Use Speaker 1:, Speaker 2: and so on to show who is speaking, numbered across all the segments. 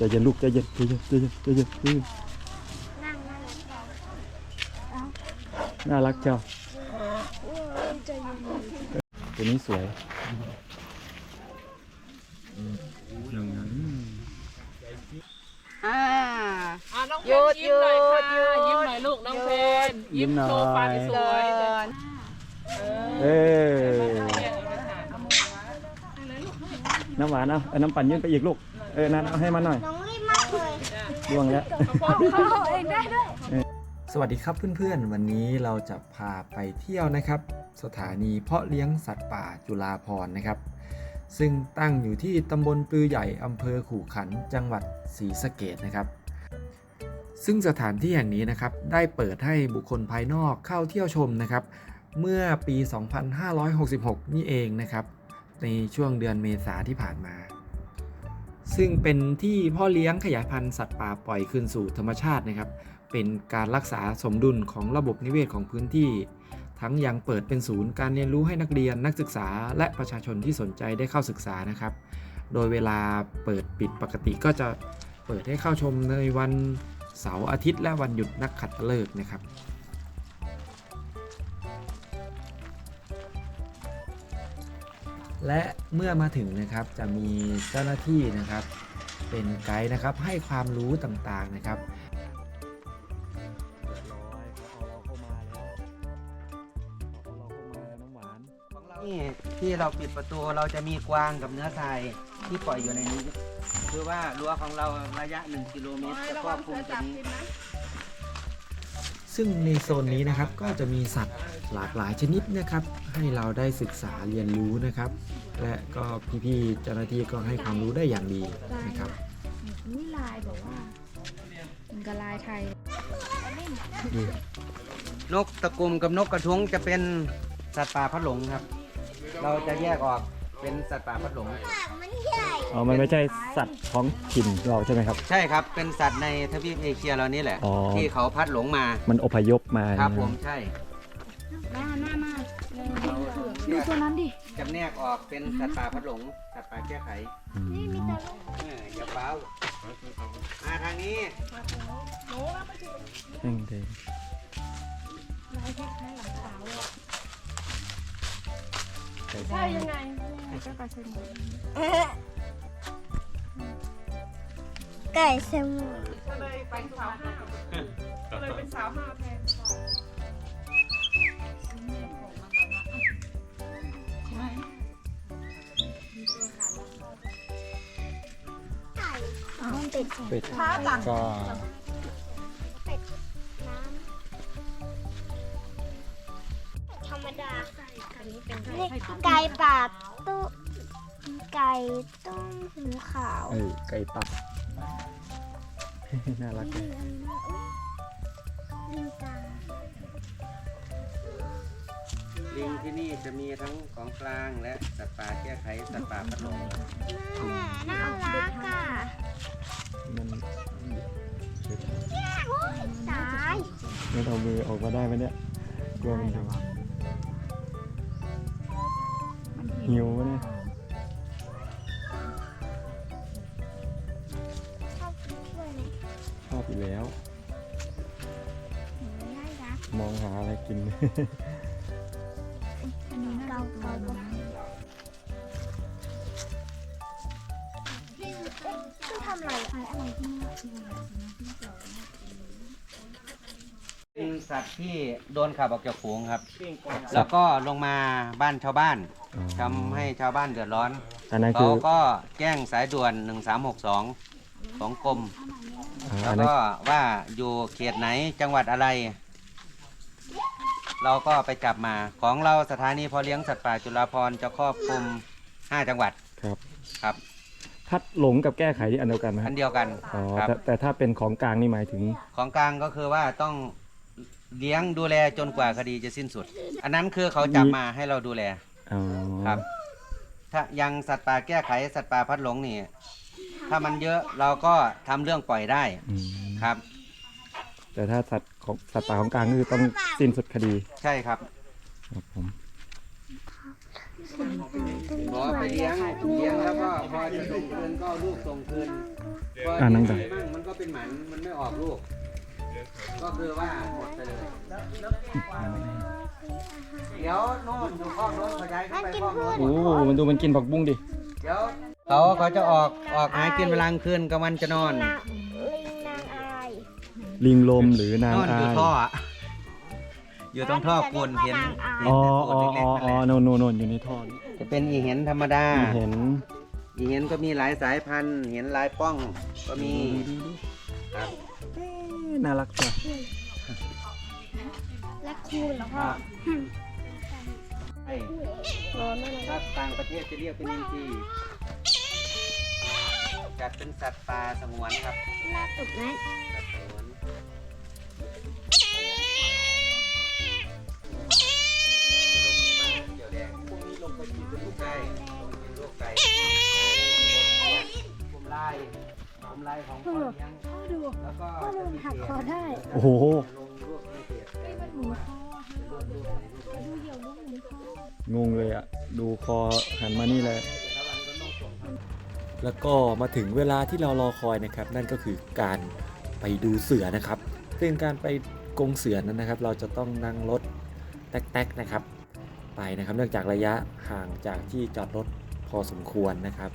Speaker 1: ใจเย็นลูกใจเย็นใจเย็นใจเย็นใจเย็นใจเย็น
Speaker 2: นั่งนั่งเอ้า
Speaker 1: น่ารักเจ้า
Speaker 2: อุ้ยใจเย็น
Speaker 1: ตัวนี้สวย
Speaker 3: อ่า
Speaker 4: อะน้องเพ
Speaker 3: หยุ
Speaker 4: น
Speaker 3: ด
Speaker 4: ยิ้มหน่อยค่ะ
Speaker 3: หยุดหยุด
Speaker 4: ยิ้มหน่อยลูกน้องเพน
Speaker 1: ยิ้
Speaker 4: ยิ้
Speaker 1: ม
Speaker 4: ม
Speaker 1: หน่อย
Speaker 4: โชว์ฟันส
Speaker 3: เดิ
Speaker 4: วย
Speaker 3: น
Speaker 1: เอ้ยน้ำหวานเอาเอาน้ำปั่นยื่นไปอีกลูก เออนั่นเอาให้มันหน่อย
Speaker 2: น้องรีบมากเลย
Speaker 1: ล่วงแล้ว
Speaker 2: เขาเองได้ด้วย
Speaker 1: สวัสดีครับเพื่อนๆ วันนี้เราจะพาไปเที่ยวนะครับ สถานีเพาะเลี้ยงสัตว์ป่าจุฬาภรณ์นะครับ ซึ่งตั้งอยู่ที่ตำบลปือใหญ่อำเภอขู่ขันธ์จังหวัดศรีสะเกดนะครับ ซึ่งสถานที่แห่งนี้นะครับได้เปิดให้บุคคลภายนอกเข้าเที่ยวชมนะครับ เมื่อปี 2566 นี่เองนะครับ ในช่วงเดือนเมษาที่ผ่านมา ซึ่งเป็นที่พ่อเลี้ยงขยายพันธุ์สัตว์ป่าปล่อยคืนสู่ธรรมชาตินะครับ เป็นการรักษาสมดุลของระบบนิเวศของพื้นที่ ทั้งยังเปิดเป็นศูนย์การเรียนรู้ให้นักเรียนนักศึกษา และประชาชนที่สนใจได้เข้าศึกษานะครับ โดยเวลาเปิดปิดปกติก็จะเปิดให้เข้าชมในวันเสาร์อาทิตย์และวันหยุดนักขัตฤกษ์นะครับ และเมื่อมาถึงนะครับจะมีเจ้าหน้าที่นะครับ เป็นไกด์นะครับให้ความรู้ต่างๆนะครับ
Speaker 3: นี่ที่เราปิดประตูเราจะมีกวางกับเนื้อทรายที่ปล่อยอยู่ในนี้ คือว่ารั้วของเราระยะ 1 กิโลเมตรจะครอบคลุมตัวนี้
Speaker 1: ซึ่งในโซนนี้นะครับก็จะมีสัตว์หลากหลายชนิดนะครับ ให้เราได้ศึกษาเรียนรู้นะครับ และก็พี่ๆเจ้าหน้าที่ก็ให้ความรู้ได้อย่างดีนะครับ
Speaker 2: นี่ลายบอกว่ามันกับลายไทย
Speaker 3: นกตะกรุมกับนกกระทุ้งจะเป็นสัตว์ป่าพัดหลงครับ เราจะแยกออกเป็นสัตว์ป่าพัดหลง
Speaker 1: อ๋อมันไม่ใช่สัตว์ท้องถิ่นเราใช่ไหมครับ
Speaker 3: ใช่ครับเป็นสัตว์ในทวีปเอเชียเรานี่แหละ
Speaker 1: อ๋อ
Speaker 3: ที่เขาพัดหลงมา
Speaker 1: มันอพยพมา
Speaker 3: ครับ
Speaker 1: นะ
Speaker 3: ผมใช่
Speaker 2: หน้าหน้ามา
Speaker 3: เรา
Speaker 2: ดูตัวนั้นดิ
Speaker 3: จำแนกออกเป็นสัตว์ป่าพัดหลงสัตว์ป่าแก้ไข
Speaker 1: อืม
Speaker 2: นี่มีแต่
Speaker 3: เอออย่าเป้ามาทางนี้
Speaker 1: แห้งเดง
Speaker 2: ลายคล้ายๆหลังขาวเลยอะ
Speaker 1: ไก่
Speaker 2: ใช่ยังไงยังไงก็กระเซ็น ไก่เซมู
Speaker 4: ก็เลยเป็นสาวห้าก็เลยเป็นสาวห้าแทนค่ะใช่ไหม
Speaker 2: อ๋อมันติด
Speaker 1: เป็ด
Speaker 2: ฟ้าจัง
Speaker 1: ก็
Speaker 2: ธรรมดานี่ไก่ป่าตู้ไก่ต้มหูขาว
Speaker 1: ไก่ตับ น่ารักจัง
Speaker 2: ลิงกา
Speaker 3: ลิงที่นี่จะมีทั้งของกลางและสัตว์ป่าแก้ไขสัตว์ป่าพัดหลง
Speaker 2: แม่น่ารักอะ
Speaker 1: มัน
Speaker 2: ตาย
Speaker 1: มันเอามือออกมาได้ไหมเนี่ยกลัวมันจะหิวไหมเนี่ย
Speaker 2: ม
Speaker 1: องหาอะไรกิน
Speaker 2: อันนี้เกาเกาทำอะไรอะไรที่นี่
Speaker 3: เป็นสัตว์ที่โดนขับออกจากฝูงครับ แล้วก็ลงมาบ้านชาวบ้าน
Speaker 1: อ๋อ
Speaker 3: ทำให้ชาวบ้านเดือดร้อน
Speaker 1: อันนั้น
Speaker 3: เขา
Speaker 1: อ
Speaker 3: ก็แจ้งสายด่วน 1362 ของกรม
Speaker 1: อ่า
Speaker 3: แล้
Speaker 1: อั
Speaker 3: วน
Speaker 1: นั้น
Speaker 3: ก็ว่าอยู่เขตไหนจังหวัดอะไร เราก็ไปจับมา ของเราสถานีเพอเลี้ยงสัตว์ป่าจุฬาภรณ์จะครอบคลุม 5 จังหวัด
Speaker 1: ครับ
Speaker 3: ครับ
Speaker 1: พัดหลงกับแก้ไขที่อันเดียวกันไหมค
Speaker 3: อั
Speaker 1: รับ
Speaker 3: นเดียวกัน
Speaker 1: อ๋อ
Speaker 3: ครับ
Speaker 1: แต่แต่ถ้าเป็นของกลางนี่หมายถึง
Speaker 3: ของกลางก็คือว่าต้องเลี้ยงดูแลจนกว่าคดีจะสิ้นสุด อันนั้นคือเขาจับมาให้เราดูแล
Speaker 1: อ๋อ
Speaker 3: ครับ ถ้ายังสัตว์ป่าแก้ไขสัตว์ป่าพัดหลงนี่ ถ้ามันเยอะเราก็ทำเรื่องปล่อยได้
Speaker 1: อืม
Speaker 3: ครับ
Speaker 1: แต่ถ้าสัตว์ ของสัตว์ป่าของกลางก็คือต้องสิ้นสุดคดี
Speaker 3: ใช่ครับ
Speaker 1: ครับผม
Speaker 2: ส
Speaker 3: ขอไปเลี้ยงเลี้ยงแล้วก็พอจะส่งคืนก็เอาลูกส่งคืนพอ
Speaker 1: อ่านั่งไป
Speaker 3: มั่งมันก็เป็นหมันมันไม่ออกลูก ก็คือว่าหมดไปเลยเดี๋ยวโน่นอยู่ข้องโน้นขยายขึ้นไปข้องโน้น
Speaker 1: โอ้มันดูมันกินผักบุ้งดิ
Speaker 3: เดี๋ยวเขาเขาจะออกออกหากินเวลากลางคืนกับวันจะนอน
Speaker 2: ลิง
Speaker 1: ลมหรือนาง
Speaker 3: นอน
Speaker 1: อา
Speaker 3: อยู่
Speaker 1: ย
Speaker 3: ท่ออะอยู่ตรงท่อปูนเห็นเห็น
Speaker 1: อ๋อ
Speaker 3: แต่
Speaker 1: อ๋
Speaker 3: ปู
Speaker 1: อน
Speaker 3: เล็
Speaker 1: อ๋
Speaker 3: ก
Speaker 1: อ
Speaker 3: ๆนั่น
Speaker 1: อ๋อ
Speaker 3: แหละ
Speaker 1: โนนโนนโนนอยู่ในท่อนี่
Speaker 3: จะเป็นอีเห็นธรรมดา
Speaker 1: เห็น
Speaker 3: อีเห็นก็มีหลายสายพันธุ์เห็นลายป้องก็มีครับ
Speaker 1: น่ารักจ้ะ
Speaker 2: และคูณแล้วพ่อ
Speaker 3: ใช่
Speaker 2: ร้อนมากเลย
Speaker 3: ถ้าต่างประเทศจะเรียกเป็นอินทรีจัดเป็นสัตว์ป่าสงวนครับ
Speaker 2: น่าตุกไหม
Speaker 3: สั ไก่ลงเป็นลูกไก่ผมลายผมลายของคนเลี้ยงแล้วก็จะมีเพจ
Speaker 1: โอ้โห
Speaker 3: ลงรูปในเพจ
Speaker 1: งงเลยอะ ดูคอหันมานี่เลย แล้วก็มาถึงเวลาที่เรารอคอยนะครับ นั่นก็คือการไปดูเสือนะครับซึ่งการไปกงเสือนั้นนะครับ เราจะต้องนั่งรถแท็กๆนะครับ ไปนะครับ เนื่องจากระยะห่างจากที่จอดรถพอสมควรนะครับ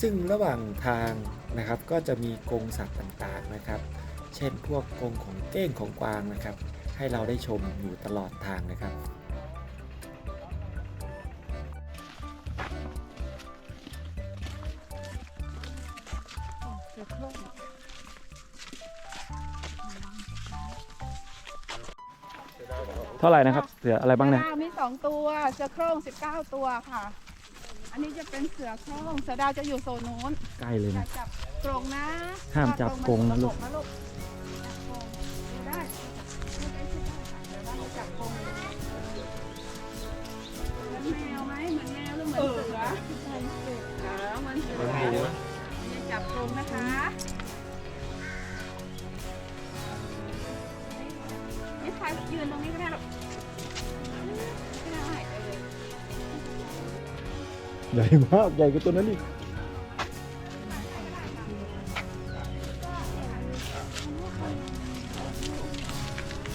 Speaker 1: ซึ่งระหว่างทางนะครับก็จะมีกรงสัตว์ต่างๆนะครับ เช่นพวกกรงของเก้งของกวางนะครับ ให้เราได้ชมอยู่ตลอดทางนะครับเท่าไหร่นะครับ เสืออะไรบ้างเนี่ย
Speaker 4: ดาวมีสองตัวเสือโคร่งสิบเก้าตัวค่ะ อันนี้จะเป็นเสือโคร่งเสือดาวจะอยู่โซนนู้น
Speaker 1: ใกล้เลย
Speaker 4: อย่า
Speaker 1: นะ
Speaker 4: จับกรงนะ
Speaker 1: ห้ามจับกรงนะลูก
Speaker 4: จับกรงนะลูกจับกรงเดี๋ยวได้ไม่ได้ไม่ได้ค่ะเดี๋ยวได้ให้จับกรงเลยเหมือนแมวไหมเหมือนแมวหรือเหมือนเสือเออเหมือนเสืออย่าจับกรงนะคะ ครยืนตรงนี้ก็ได้หรอกไม่ได้เออ
Speaker 1: ใหญ่มากใหญ่กว่าตัวนั้นอีก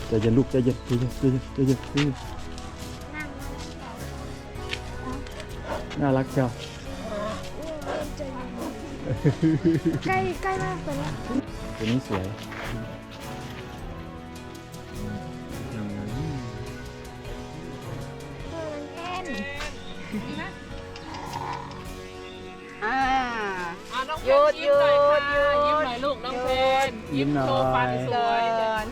Speaker 1: ใจเย็นลูกใจเย็นใจเย็นใจเย็นใจเย็นใจเย็น
Speaker 2: นั่ง
Speaker 1: น่ารักเชียว
Speaker 2: ใกล้ใกล้มากตัวเนี้ย
Speaker 1: ตัวนี้สวย
Speaker 2: อะ
Speaker 5: น้อง
Speaker 4: หยุ
Speaker 5: เพ
Speaker 4: ด
Speaker 5: นยิ้มหน่อยค่ะ
Speaker 4: หยุด
Speaker 5: ยิ้มหน่อยลูกน้องเพน
Speaker 1: ยิ้มหน่อย
Speaker 5: โชว์ฟันสวย
Speaker 4: เดิน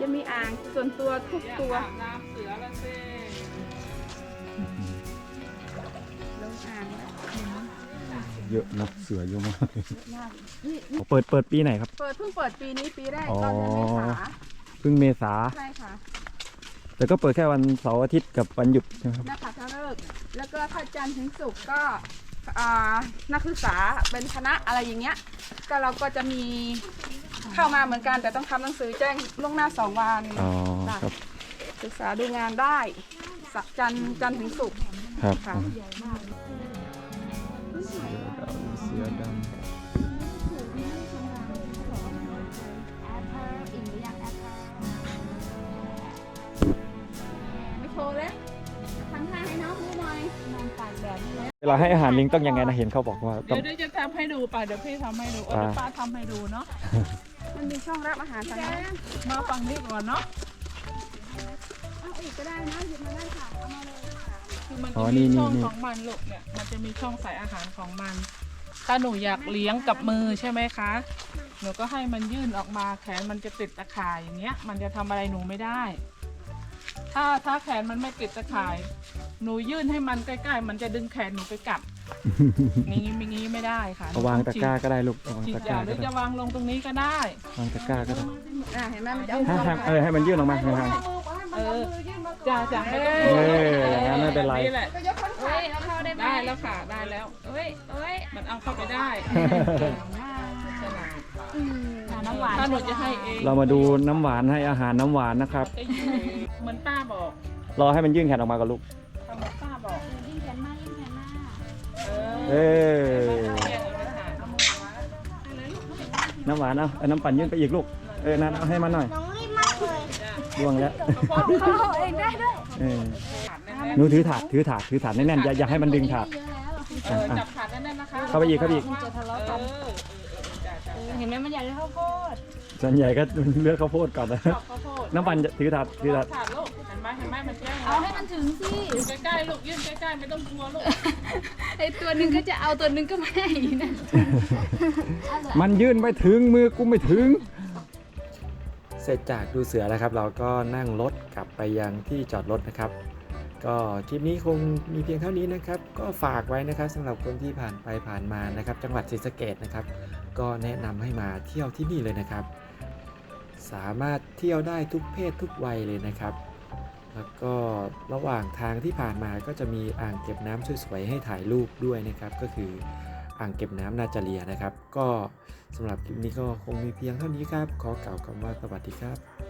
Speaker 4: จะมีอ่างส่วนตัวทุก
Speaker 5: เนี่ย
Speaker 4: ตัว
Speaker 5: อาบน้ำเสือแล้วสิ
Speaker 4: ลงอ่างแล้ว
Speaker 1: เยอะนะเสือเยอะมากขอเปิดเปิดปีไหนครับ
Speaker 4: เปิดเพิ่งเปิดปีนี้ปีแรก
Speaker 1: อ๋อ
Speaker 4: ตอนเดือนเมษา
Speaker 1: เพิ่งเมษา
Speaker 4: ใช่ค่ะ
Speaker 1: แต่ก็เปิดแค่วันเสาร์อาทิตย์กับวันหยุดใช่ไหมครับ
Speaker 4: นักขัตฤกษ์แล้วก็ถ้าจันทร์ถึงศุกร์ก็ อ่านักศึกษาเป็นคณะอะไรอย่างเงี้ย ก็เราก็จะมีเข้ามาเหมือนกัน แต่ต้องทำหนังสือแจ้งล่วงหน้าสองวัน
Speaker 1: อ๋อครับ
Speaker 4: ศึกษาดูงานได้สะจันทร์จันทร์ถึงศุกร์
Speaker 1: ครับ
Speaker 4: ค่ะ
Speaker 1: เเวลาให้อาหารลิงต้องยังไงนะเห็นเขาบอกว่าต้
Speaker 5: เดี๋
Speaker 1: อง
Speaker 5: ยวเดี๋ยวจะทำให้ดูป่ะเดี๋ยวพี่ทำให้ดูเออ
Speaker 1: อ่า
Speaker 5: เดี๋ยวป้าทำให้ดูเนาะ
Speaker 4: มันมีช่องรับอาหารทางนั้น
Speaker 5: มาฟังนี้ก่อนเนาะ
Speaker 4: เอาอีกก็ได้นะหยิบมาได้ค่ะ เอามาเลยค่ะ
Speaker 5: คือมัน
Speaker 1: อ๋
Speaker 5: จะ
Speaker 1: อนี่
Speaker 5: มี
Speaker 1: นี่
Speaker 5: ช่อง
Speaker 1: นี่
Speaker 5: ของมันลูกเนี่ยมันจะมีช่องใส่อาหารของมัน ถ้าหนูอยากเลี้ยงกับมือใช่ไหมคะหนูก็ให้มันยื่นออกมาแขนมันจะติดตะข่ายอย่างเงี้ย มันจะทำอะไรหนูไม่ได้ ถ้าถ้าแขนมันไม่ติดตะข่าย หนูยื่นให้มันใกล้ๆ มันจะดึงแขนหนูไปกัดงี้งี้งี้ไม่ได้ค่ะ
Speaker 1: เอาวางตะกร้าก็ได้ลูกเอาวาง
Speaker 5: ฉีด
Speaker 1: ตะก
Speaker 5: ยา
Speaker 1: ร้า
Speaker 5: หรื
Speaker 1: ก็
Speaker 5: อ
Speaker 1: ได้
Speaker 5: จะวางลงตรงนี้ก็ได้
Speaker 1: วางตะกร้าก็ได้
Speaker 4: อ่าเห็นไหมมันจะเอา
Speaker 1: ให้
Speaker 4: มือ
Speaker 1: ให้เออให้มันยื่นออกมาให้มัน
Speaker 5: เออจ้าจ้าไม่ต้อง
Speaker 1: เอออย่างนั้นไม่เป็นไร
Speaker 5: แหละ
Speaker 4: ก็ยกคนขา
Speaker 5: เอาเข้าได้ไหมได้แล้วค่ะได้แล้วเอ้ยเอ้ยมันเอาเข้าไปได้ฉลาด
Speaker 2: น้ำหวาน
Speaker 5: ถ้าหนูจะให้เอง
Speaker 1: เรามาดูน้ำหวานให้อาหารน้ำหวานนะครับ
Speaker 5: จะอยู่เหมือนป้าบอก
Speaker 1: รอให้มันยื่นแขนออกมาก่อนลูก
Speaker 5: บอก
Speaker 2: ยิ่งแขนมากยิ่งแขนมาก
Speaker 5: เอ
Speaker 1: เอ
Speaker 5: อ
Speaker 1: อ
Speaker 5: เอาแยกเอาไปหาเอามือมา
Speaker 1: น้ำหวานเอาเอาน้ำปั่นยื่นไปอีกลูก เออนั่นเอาให้มันหน่อย
Speaker 2: น้องรีบมากเลย
Speaker 1: ล่วงแล้ว
Speaker 5: ข้าวโพด
Speaker 2: เขาเองได้ด้วย
Speaker 1: เออ
Speaker 5: ถาดแน่น
Speaker 1: หนูถือถาดถือถาดถือถาดแน่นๆอย่าอย่าให้มันดึงถาด
Speaker 2: เยอะแล้ว
Speaker 5: ๆเออจับถาดแน่นๆนะคะ
Speaker 1: เข้าไปอีกเข้าไปอีก
Speaker 5: มันจะทะเลาะกันเออเออเออจ้ะจ้ะจ้ะ
Speaker 2: เห็นไหมมันอยากได้ข้าวโพด
Speaker 1: ส่วนใหญ่ก็เลือกข้าวโพดก่อนนะ
Speaker 5: ชอบข้าวโพด
Speaker 1: น้ำปั่นถือถาดถือถาด
Speaker 5: ถาดลูกเห็น ไหมเห็นไหมมันแจ้ง
Speaker 2: เอาให้มันถึงสิ
Speaker 5: อยู่ใกล้ๆลูกยื่นใกล้ๆไม่ต้องกลัวลูก
Speaker 2: ไอตัวหนึ่งก็จะเอาตัวหนึ่งก็ไม่ให้นะ
Speaker 1: มันยื่นไปถึงมือกูไม่ถึง เสร็จจากดูเสือแล้วครับ เราก็นั่งรถกลับไปยังที่จอดรถนะครับ ก็คลิปนี้คงมีเพียงเท่านี้นะครับ ก็ฝากไว้นะครับสำหรับคนที่ผ่านไปผ่านมานะครับ จังหวัดศรีสะเกดนะครับ ก็แนะนำให้มาเที่ยวที่นี่เลยนะครับ สามารถเที่ยวได้ทุกเพศทุกวัยเลยนะครับ แล้วก็ระหว่างทางที่ผ่านมาก็จะมีอ่างเก็บน้ำสวยๆให้ถ่ายรูปด้วยนะครับ ก็คืออ่างเก็บน้ำนาจาเรียนะครับ ก็สำหรับคลิปนี้ก็คงมีเพียงเท่านี้ครับ ขอกล่าวคำว่าสวัสดีครับ